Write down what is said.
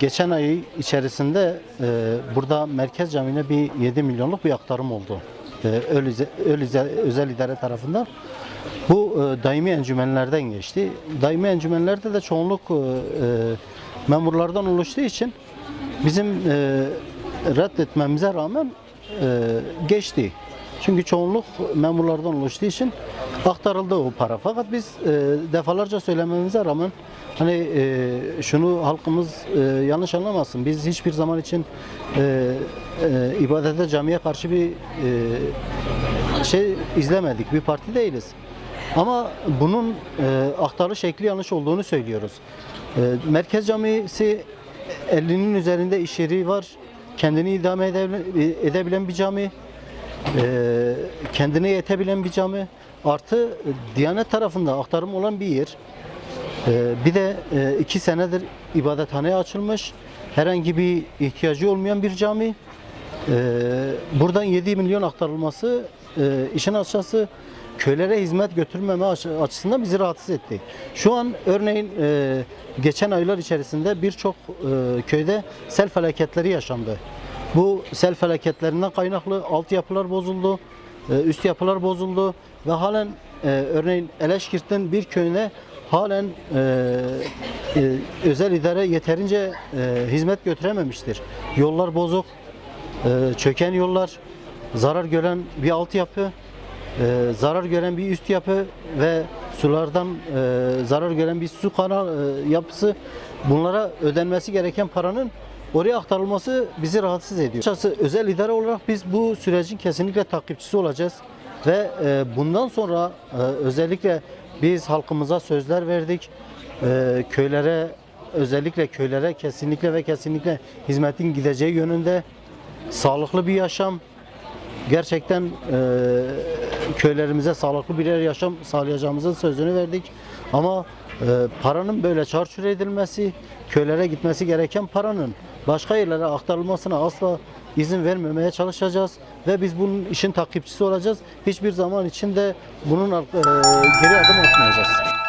geçen ay içerisinde e, burada Merkez Camii'ne bir 7 milyonluk bir aktarım oldu. E, Öl- Öl- özel idare tarafından. Bu e, daimi encümenlerden geçti. Daimi encümenlerde de çoğunluk e, e, memurlardan oluştuğu için bizim e, reddetmemize rağmen e, geçti. Çünkü çoğunluk memurlardan oluştuğu için aktarıldı o para. Fakat biz e, defalarca söylememize rağmen hani e, şunu halkımız e, yanlış anlamasın. Biz hiçbir zaman için e, e, ibadete camiye karşı bir e, şey izlemedik. Bir parti değiliz. Ama bunun e, aktarı şekli yanlış olduğunu söylüyoruz. E, Merkez Camisi 50'nin üzerinde iş yeri var. Kendini idame edebilen, bir cami. E, kendine yetebilen bir cami. Artı e, Diyanet tarafında aktarım olan bir yer. E, bir de e, iki senedir ibadethane açılmış. Herhangi bir ihtiyacı olmayan bir cami. E, buradan 7 milyon aktarılması e, işin açıkçası köylere hizmet götürmeme aç- açısından bizi rahatsız etti. Şu an örneğin e, geçen aylar içerisinde birçok e, köyde sel felaketleri yaşandı. Bu sel felaketlerinden kaynaklı altyapılar bozuldu, e, üst yapılar bozuldu ve halen e, örneğin Eleşkirt'in bir köyüne halen e, özel idare yeterince hizmet götürememiştir. Yollar bozuk, çöken yollar, zarar gören bir altyapı, e, zarar gören bir üst yapı ve sulardan e, zarar gören bir su kanal e, yapısı bunlara ödenmesi gereken paranın oraya aktarılması bizi rahatsız ediyor. Açıkçası özel idare olarak biz bu sürecin kesinlikle takipçisi olacağız ve e, bundan sonra e, özellikle biz halkımıza sözler verdik. E, köylere özellikle köylere kesinlikle ve kesinlikle hizmetin gideceği yönünde sağlıklı bir yaşam, gerçekten e, köylerimize sağlıklı birer yaşam sağlayacağımızın sözünü verdik. Ama e, paranın böyle çarçur edilmesi, köylere gitmesi gereken paranın başka yerlere aktarılmasına asla izin vermemeye çalışacağız ve biz bunun işin takipçisi olacağız. Hiçbir zaman içinde bunun e, geri adım atmayacağız.